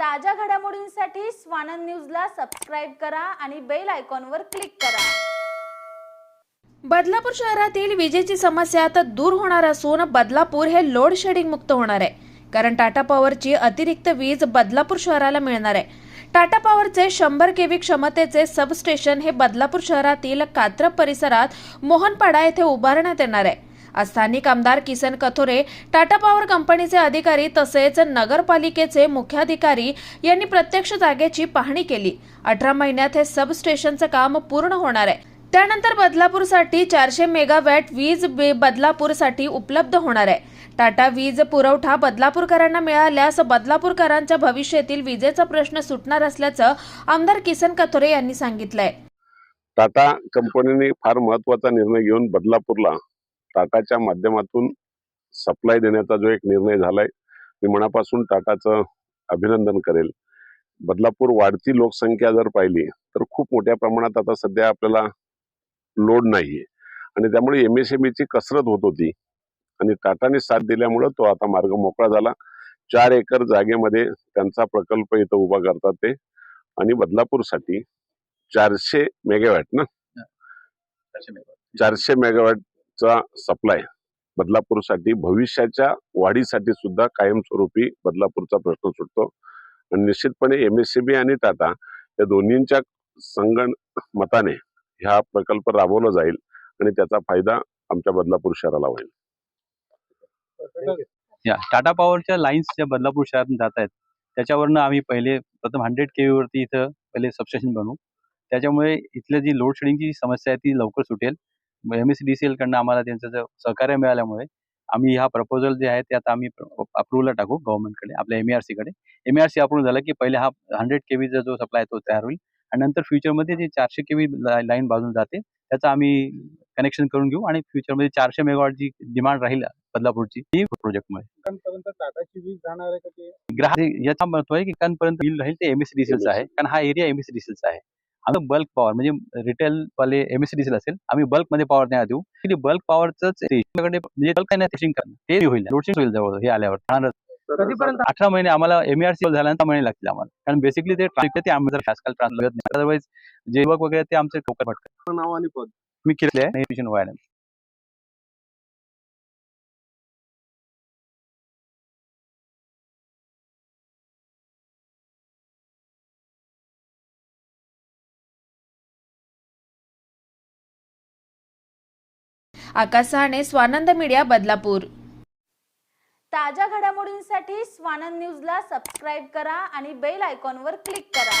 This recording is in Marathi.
ताज्या घडामोडींसाठी स्वानंद न्यूजला सबस्क्राईब करा आणि बेल आयकॉनवर क्लिक करा. बदलापूर शहरातील विजेची समस्या आता दूर होणार असून बदलापूर हे लोड शेडिंग मुक्त होणार आहे. कारण टाटा पॉवरची अतिरिक्त वीज बदलापूर शहराला मिळणार आहे. टाटा पॉवरचे शंभर केव्ही क्षमतेचे सबस्टेशन हे बदलापूर शहरातील कात्रप परिसरात मोहनपाडा येथे उभारण्यात येणार आहे. आज स्थानिक आमदार किसन कथोरे टाटा पॉवर कंपनीचे अधिकारी तसेच नगरपालिकेचे मुख्याधिकारी यांनी प्रत्यक्ष जागेची पाहणी केली. अठरा महिन्यात हे सबस्टेशनचं काम पूर्ण होणार आहे. त्यानंतर बदलापूरसाठी चारशे मेगावॅट वीज बदलापूरसाठी उपलब्ध होणार आहे. टाटा वीज पुरवठा बदलापूरकरांना मिळाल्यास बदलापूरकरांच्या भविष्यातील विजेचा प्रश्न सुटणार असल्याचं आमदार किसन कथोरे यांनी सांगितलंय. टाटा कंपनीने फार महत्त्वाचा निर्णय घेऊन बदलापूरला टाटाच्या माध्यमातून सप्लाय देण्याचा जो एक निर्णय झालाय मी मनापासून टाटाचं अभिनंदन करेल. बदलापूर वाढती लोकसंख्या जर पाहिली तर खूप मोठ्या प्रमाणात आता सध्या आपल्याला लोड नाहीये. आणि त्यामुळे एम एस ची कसरत होत होती. आणि टाटाने साथ दिल्यामुळं तो आता मार्ग मोकळा झाला. चार एकर जागेमध्ये त्यांचा प्रकल्प इथं उभा करतात ते. आणि बदलापूरसाठी चारशे मेगावॅट ना? चारशे मेगावॅटचा सप्लाय बदलापूरसाठी भविष्याच्या वाढीसाठी सुद्धा कायमस्वरूपी बदलापूरचा प्रश्न सुटतो. आणि निश्चितपणे एम एस सी बी आणि टाटा या दोन्हींच्या संगण मताने हा प्रकल्प राबवला जाईल आणि त्याचा फायदा आमच्या बदलापूर शहराला होईल. या टाटा पॉवरच्या लाईन्स ज्या बदलापूर शहरातून जात आहेत त्याच्यावरनं आम्ही पहिले प्रथम हंड्रेड के वरती इथं पहिले सबस्टेशन बनवू. त्याच्यामुळे इथलं जी लोड शेडिंगची समस्या आहे ती लवकर सुटेल. एम एस डी सी एलकडनं आम्हाला त्यांचं सहकार्य मिळाल्यामुळे आम्ही हा प्रपोजल जे आहे ते आता आम्ही अप्रुव्हला टाकू गव्हर्नमेंटकडे आपल्या एम आर सीकडे एम आर सी अप्रूव्ह झालं की पहिले हा हंड्रेड के वीचा जो सप्लाय तो तयार होईल आणि नंतर फ्युचरमध्ये जे चारशे के व्ही लाईन बाजून जाते त्याचं आम्ही कनेक्शन करून घेऊ आणि फ्युचरमध्ये चारशे मेगावॉट जी डिमांड राहील बदलापूरची ती प्रोजेक्टमुळे ग्राहक याचा महत्त्व आहे की पर्यंत बिल राहील ते एमएसडीसीएलचं आहे कारण हा एरिया एमएसडीसीएलचा आहे. आम्ही बल्क पॉवर म्हणजे रिटेल वाले एमएसडीसीएल असेल आम्ही बल्कमध्ये पॉवर नाही देऊ. की बल्क पॉवरच म्हणजे बल्क टेस्टिंग करणं ते होईल लोडशिंग होईल जवळ हे आल्यावर. कधीपर्यंत? अठरा महिने आम्हाला एमआरसी झाल्यानंतर महिने लागतील आम्हाला. कारण बेसिकली ते ट्रान्सफर ते आम्ही जर आजकाल ट्रान्सफर नाही अदरवाईज जे वर्क वगैरे ते आमचे टोकर भटकत नाव आणि पद? मी केले आहे. आकाश सहाणे स्वानंद मीडिया बदलापूर. ताज्या घडामोडींसाठी स्वानंद न्यूजला सबस्क्राईब करा आणि बेल आयकॉनवर क्लिक करा.